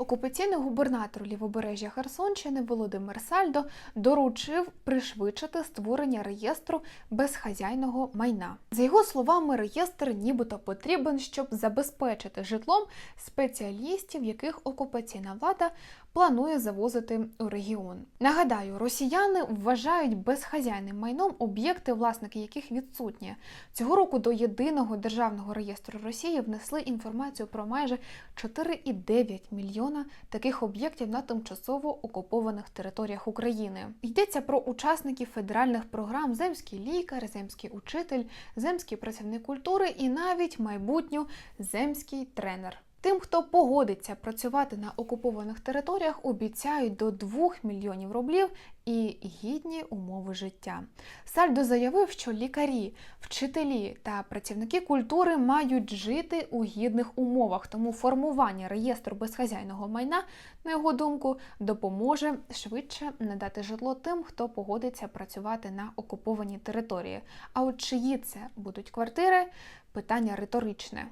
Окупаційний губернатор лівобережжя Херсонщини Володимир Сальдо доручив пришвидшити створення реєстру безхазяйного майна. За його словами, реєстр нібито потрібен, щоб забезпечити житлом спеціалістів, яких окупаційна влада планує завозити у регіон. Нагадаю, росіяни вважають безхазяйним майном об'єкти, власники яких відсутні. Цього року до єдиного державного реєстру Росії внесли інформацію про майже 4,9 мільйона таких об'єктів на тимчасово окупованих територіях України. Йдеться про учасників федеральних програм Земський лікар, земський учитель, земський працівник культури і навіть майбутню земський тренер. Тим, хто погодиться працювати на окупованих територіях, обіцяють до 2 мільйонів рублів і гідні умови життя. Сальдо заявив, що лікарі, вчителі та працівники культури мають жити у гідних умовах, тому формування реєстру безхазяйного майна, на його думку, допоможе швидше надати житло тим, хто погодиться працювати на окупованій території. А от чиї це будуть квартири? Питання риторичне.